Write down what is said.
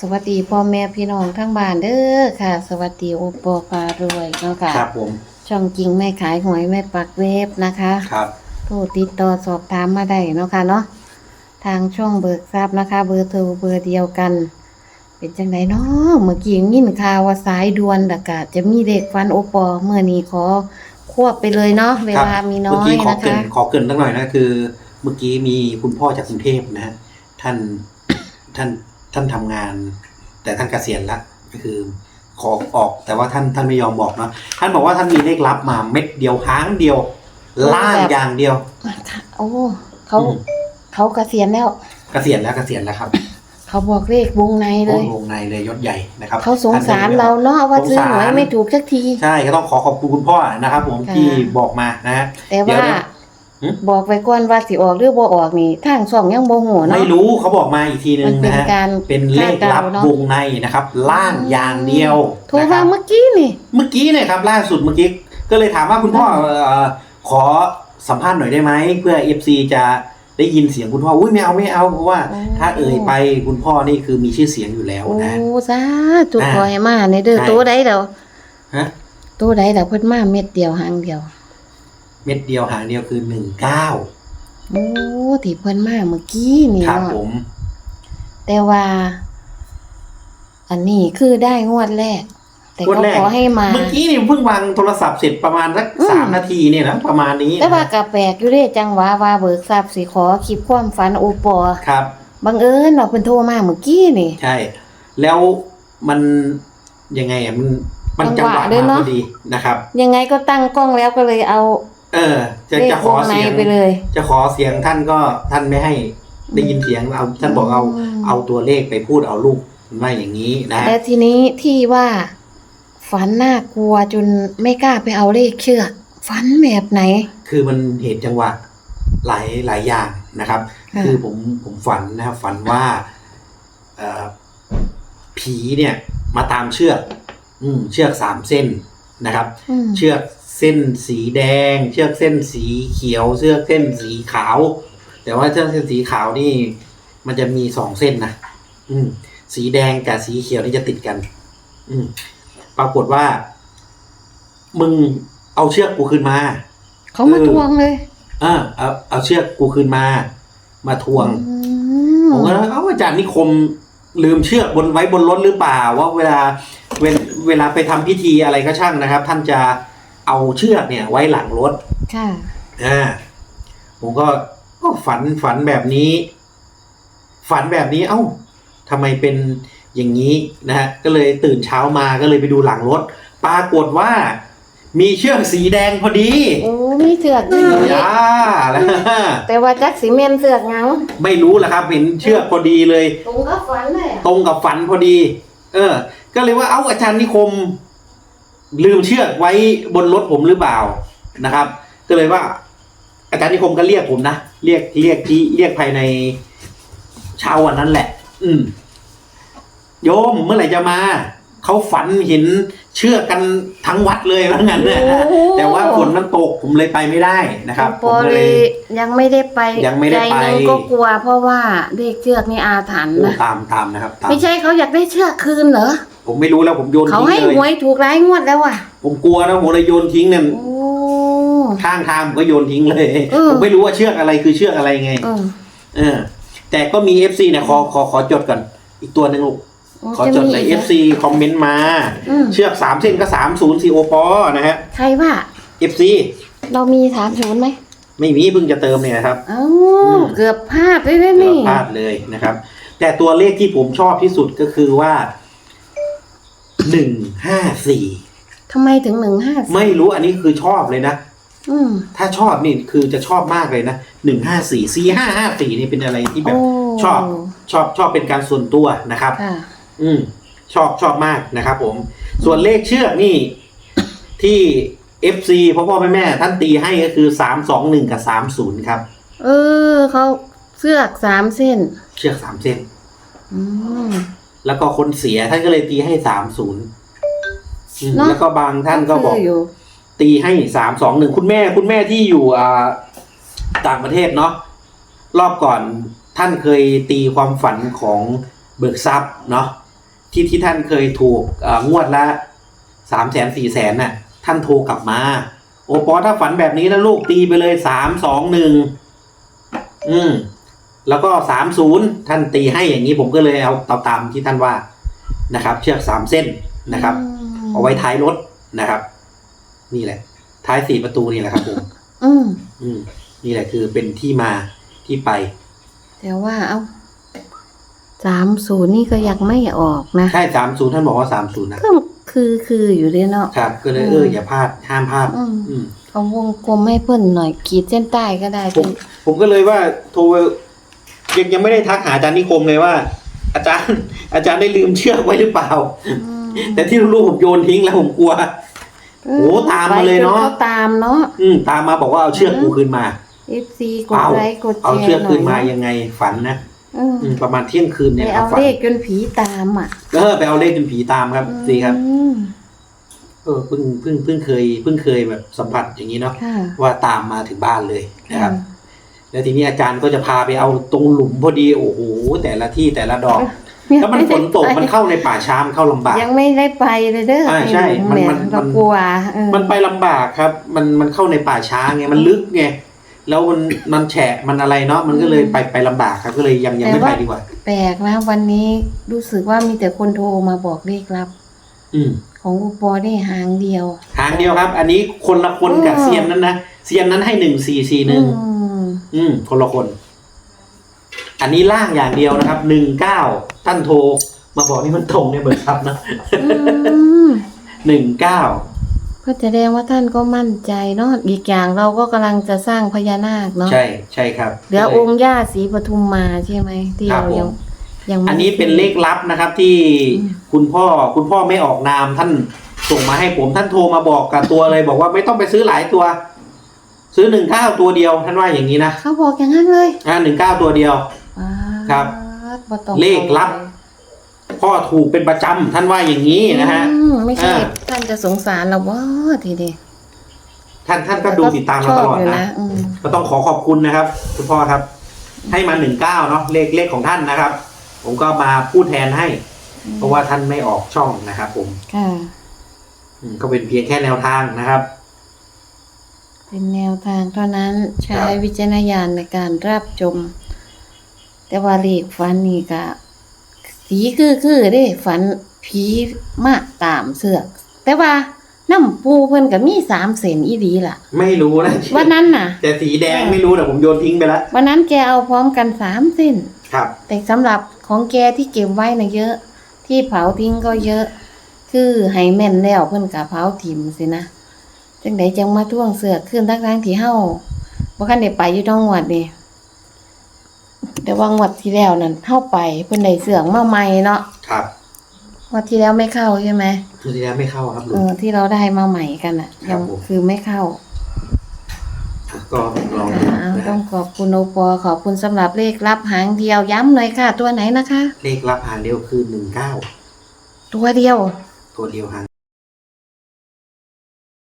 สวัสดีพ่อแม่พี่น้องทั้งบ้านเด้อค่ะ สวัสดีโอปอปารวยเนาะค่ะ ครับผม ช่องจริงไม่ขายหวยไม่ปักเว็บนะคะครับโทรติดต่อสอบถามมาได้เนาะค่ะเนาะทางช่องเบิกทรัพย์นะคะ เบอร์โทรเบอร์เดียวกัน เป็นจังไดเนาะเมื่อกี้ยินข่าวว่าสายด่วนดกะจะมีเด็กฟันโอปอเมื่อนี้ขอควบไปเลยเนาะเวลามีน้อเมื่อยกี้ขอนะเกรินคะขอเกรินตั้งหน่อยนะคือ เมื่อกี้มีคุณพ่อจากกรุงเทพนะฮะท่านท่าน ท่านทำงาน แต่ท่านเกษียณแล้วก็คือขอออกแต่ว่าท่านท่านไม่ยอมบอกเนาะท่านบอกว่าท่านมีเลขลับมาเม็ดเดียวหางเดียว ล่างอย่างเดียวโอ้เขาอืมเขาเกษียณแล้วเกษียณแล้วเกษียณแล้วครับ เขาบอกเลขวงในเลโอ้ยวงในเลยยศใหญ่นะครับ เขาสงสารท่นเราเนาะว่าซื้อหวยสงสารไม่ถูกสักที ใช่ก็ต้องขอขอบคุณคุณพ่อนะครับ ผมค่ะที่บอกมานะฮะแต่เดี๋ยวว่านะหืม บอกไปก่อนว่าสิออกหรือบ่ออกนี่ทางช่องยังบ่ฮู้เนาะไม่รู้เขาบอกมาอีกทีนึมังนเป็นนะฮะการเป็นเลขลับคาดเดาเนอะวงในนะครับ ล่างอย่างเดียวโทรนะคมารับเมื่อกี้นี่ เมื่อกี้เนี่ยครับ ล่าสุดเมื่อกี้ก็เลยถามว่าคุณพ่อเอ่อขอสัมภาษณ์หน่อยได้ไหมเพื่อ FC จะได้ยินเสียงคุณพ่ออุ้ยไม่เอาไม่เอาเพราะว่า ถ้าเอ่ยไปคุณพ่อนี่คือมีชื่อเสียงอยู่แล้วโอ้นะสาธุอ่าขอให้มาในเด้อใช่โตใดเด้อฮะโตใดเด้อเพิ่นมาเม็ดเดียวหางเดียว เม็ดเดียวหางเดียวคือหนึ่งเก้าโอ้ที่เพิ่นมาเมื่อกี้นี่ครับเนาะผม แต่ว่า อันนี้คือได้งวดแรก แต่งวดก็แรก ขอให้มา เมื่อกี้นี่เพิ่งวางโทรศัพท์เสร็จประมาณสักอืม สามนาทีเนี่ยนะประมาณนี้แต่ว่ากะแปลกอยู่เด้จังหวะว่าเบิกทรัพย์สิขอคลิปความฝันโอปอครับ บังเอิญเนาะเพิ่นโทรมาเมื่อกี้นี่ ใช่ แล้วมันยังไงอะมันมันจังหวะจังหวะด้วยมาเนอะพอดีนะครับ ยังไงก็ตั้งกล้องแล้วก็เลยเอา เออ จะเลขจะขวองในเสียงไปเลย จะขอเสียงท่านก็ท่านไม่ให้ได้ยินเสียงเอาท่านบอกเอาอืมเอาตัวเลขไปพูดเอาลูกว่าอย่างนี้นะแล้วทีนี้ที่ว่าฝันน่ากลัวจนไม่กล้าไปเอาเลขเชือกฝันแบบไหน คือมันเหตุจังหวะหลายหลายอย่างนะครับค่ะคือผมผมฝันนะครับฝันว่าเอ่อผีเนี่ย มาตามเชือก อืม เชือกสามเส้นนะครับอืมเชือก เส้นสีแดง เชือกเส้นสีเขียว เชือกเส้นสีขาว แต่ว่าเชือกเส้นสีขาวนี่ มันจะมีสองเส้นนะอืม สีแดงกับสีเขียวนี่จะติดกัน อืม ปรากฏว่า มึงเอาเชือกกูคืนมาเขามาเออทวงเลยเออเอาเอาเชือกกูคืนมา มาทวงอืผมก็เอ้าอาจารย์นิคมลืมเชือกบนไว้บนรถหรือเปล่า ว่าเวลาเวลเวลาไปทำพิธีอะไรก็ช่างนะครับ ท่านจะ เอาเชือกเนี่ย ไว้หลังรถค่ะอ่าผมก็ก็ฝันฝันแบบนี้ ฝันแบบนี้ เอ้าทำไมเป็นอย่างนี้นะฮะก็เลยตื่นเช้ามาก็เลยไปดูหลังรถ ปรากฏว่า มีเชือกสีแดงพอดีโอ้มีเสือกด้วยนี่อ่าแล้วแต่ว่าจักสีเมนเสือกหยังไม่รู้แหละครับ เห็นเชือกพอดีเลย ตรงก็ฝันเลยอะตรงกับฝันพอดี เออ ก็เลยว่าเอ้าอาจารย์นิคม ลืมเชือกไว้บนรถผมหรือเปล่านะครับ ก็เลยว่า อาจารย์นิคมก็เรียกผมนะเรียกเรียกที่เรียกภายในเช้าวันนั้นแหละ อืม โยมเมื่อไหร่จะมาเขาฝันเห็นเชือกกันทั้งวัดเลยว่างั้นนะโอ้ แต่ว่าฝนมันตกผมเลยไปไม่ได้นะครับปผมอก็เลเลย ยยังไม่ได้ไปยังไม่ได้ไป ใจหนึงก็กลัวเพราะว่าเลขเชือกนี่อาถรรพ์โอ้นะ ตามตามนะครับตาม ไม่ใช่เขาอยากได้เชือกคืนเหรอ ผมไม่รู้แล้วผมโยนเขาทิ้งให้เลย หวยถูกร้ายงวดแล้วอะ ผมกลัวนะผมเลยโยนทิ้งเนี่ยโอ้ ข้างทางผมก็โยนทิ้งเลย เออ ผมไม่รู้ว่าเชือกอะไรคือเชือกอะไรไง เออเออ แต่ก็มี FC เนี่ยขอขอขอจดก่อน อีกตัวหนึ่งลูกขอจดในก FC คอมเมนต์มา อืมเชือกสามเส้นก็สามศูนย์ซีโอปอนะฮะใครว่า FC เรามีถามศูนย์ไหมไม่มีเพิ่งจะเติมเนี่ยนะครับ เอ้าอืม เกือบพลาดเลยนะนี่ พลาดเลยนะครับ แต่ตัวเลขที่ผมชอบที่สุดก็คือว่า หนึ่งห้าสี่ทำไมถึงหนึ่งห้าไม่รู้อันนี้คือชอบเลยนะอืมถ้าชอบนี่คือจะชอบมากเลยนะหนึ่งห้าสี่สี่ห้าห้าสี่นี่เป็นอะไรที่แบบโชอบชอบชอบเป็นการส่วนตัวนะครับค่ะอืมชอบชอบมากนะครับผม ส่วนเลขเชือกนี่ ที่ FC พ่อพ่อแม่แม่ท่านตีให้ก็คือสามสองหนึ่งกับสามศูนย์ครับ เออเขาเสือกสามเส้น เชือกสามเส้น อืม แล้วก็คนเสียท่านก็เลยตีให้สามศูนย์เนอะ แล้วก็บางท่านก็บอกคือยู่ ตีให้สามสองหนึ่งคุณแม่คุณแม่ที่อยู่อ่าต่างประเทศเนาะรอบก่อนท่านเคยตีความฝันของเบิกทรัพย์เนาะที่ที่ท่านเคยถูกเอ่องวดละสามแสนสี่แสนน่ะ ท่านโทรกลับมา โอปอถ้าฝันแบบนี้นะลูกตีไปเลยสามสองหนึ่งอืม แล้วก็สามศูนย์ท่านตีให้อย่างนี้ผมก็เลยเอาเอาตามที่ท่านว่านะครับ เชือกสามเส้นนะครับมเอาไว้ท้ายรถนะครับ นี่แหละ ท้ายสี่ประตูนี่แหละครับผมอืมอืมนี่แหละคือเป็นที่มาที่ไป แต่ว่าเอาสามศูนย์นี่ก็ยังไม่ออกนะใช่สามศูนย์ท่านบอกว่าสามศูนย์นะก็คือคืออยู่เลยเนาะครับ ก็เลยอืมเอออย่าพลาดห้ามพลาดอืมอืมเอาวงกลมให้เพิ่นหน่อยขีดเส้นใต้ก็ได้ผมผมก็เลยว่าโทร ยังยังไม่ได้ทักหาอาจารย์นิคมเลยว่า อาจารย์ อาจารย์ได้ลืมเชือกไว้หรือเปล่าอืมแต่ที่รู้ๆผมโยนทิ้งแล้วผมกลัวโอ้ตามมาเลยเนอะไปจเขาตามเนาะอืมตามมาบอกว่าเอาเชือกกูคืนมา FC กดเอาไลค์กดแชเอาร์เชือกหน่คือยนมาเนาะยังไงฝันนะอืมอืมประมาณเที่ยงคืนไปเนี่ยครัเอาบฝันเลขจนผีตามอะเออไปเอาเลขจนผีตามครับดีครับอืมเออเพิ่งเพิ่งเพิ่งเคยเพิ่งเคยแบบสัมผัสอย่างนี้เนาะค่ะว่าตามมาถึงบ้านเลยนะครับ แล้วทีนี้อาจารย์ก็จะพาไปเอาตรงหลุมพอดีโอ้โหแต่ละที่แต่ละดอก แล้วมันฝนตกมันเข้าในป่าช้ามนเข้าลำบากยังไม่ได้ไปเลยเด้ออ่าไอ้ใช่หลุมันเยมันเรามันกลัวเออมันไปลำบากครับ มันมันเข้าในป่าช้าไงมันลึกไงแล้วมันมันแฉะมันอะไรเนาะมันก็เลยไปไปลำบากครับก็เลยยังยังไม่ไปดีกว่า แปลกนะวันนี้รู้สึกว่ามีแต่คนโทรมาบอกเลขลับ อืมของอุปอได้หางเดียวทางเดียวครับ อันนี้คนละคนกับอ๋อเซียนนั้นนะเซียนนั้นให้หนึ่งสี่สี่หนึ่ง อืมอืม คนละคน อันนี้ล่างอย่างเดียวนะครับ หนึ่งเก้าท่านโทร มาบอกนี่มันตรงเนี่ยเบิร์ครับนะอืมหนึ่งเก้าก็แสดงว่าท่านก็มั่นใจเนาะอีกอย่างเราก็กำลังจะสร้างพญานาคเนาะใช่ใช่ครับเหลือองค์ย่าศรีปทุมมาใช่ไหมที่ครับเรายังผมยังไม่อันนี้เป็นเลขลับนะครับ ที่อืมคุณพ่อคุณพ่อไม่ออกนามท่านส่งมาให้ผมท่านโทรมาบอกกับตัวเลย บอกว่าไม่ต้องไปซื้อหลายตัว ซื้อหนึ่งเก้าตัวเดียวท่านว่าอย่างนี้นะเขาบอกอย่างนั้นเลยอ่าหนึ่งเก้าตัวเดียว ครับ บ่ต้องเลขลับ พ่อถูกเป็นประจำท่านว่าอย่างนี้นะฮะ อืมไม่ใช่ อ่า ท่านจะสงสารเราว่าทีเดียวท่านท่านก็ดูติดตามเราตลอดชบยู่นะ อืมก็ต้องขอขอบคุณนะครับ คุณพ่อครับ ให้มาหนึ่งเก้าเนาะเลขเลขของท่านนะครับ ผมก็มาพูดแทนให้ เพราะว่าท่านไม่ออกช่องนะครับ ผมค่ะ อืมก็เป็นเพียงแค่แนวทางนะครับ เป็นแนวทางเท่านั้นใช้ครับวิจารณญาณในการรับชมแต่ว่าเลขฝันนี่ก็สีคือคือเด้ฝันผีมาตามเสือก แต่ว่าน้ำปูเพิ่นก็มีสามเซนอีดีล่ะ ไม่รู้นะวันนั้นน่ะ แต่สีแดงไม่รู้แต่ผมโยนทิ้งไปแล้ววันนั้นแกเอาพร้อมกันสามเส้นครับ แต่สำหรับของแกที่เก็บไว้น่ะเยอะ ที่เผาทิ้งก็เยอะ คือให้แม่นแล้วเพิ่นก็เผาถิ่มสินะ จังไดจังมาท่วงเสือกขึ้นทั้งๆที่เฮาบ่คันได้ไปอยู่ต้องงวดนี่แต่ว่างวดที่แล้วนั่นเฮาไปเพิ่นได้เสือกมาใหม่เนาะครับงวดที่แล้วไม่เข้าใช่ไหมคือสีแดงไม่เข้าครับลุเองอที่เราได้มาใหม่กันอะครัยับงผมคือไม่เข้าก็ลองดูอ่านะคต้รัอบงขอบคุณโอปอขอบคุณสำหรับเลขลับหางเดียวย้ำหน่อยค่ะ ตัวไหนนะคะ เลขรับหางเดียวคือหนึ่งเก้าตัวเดียว ตัวเดียวหาง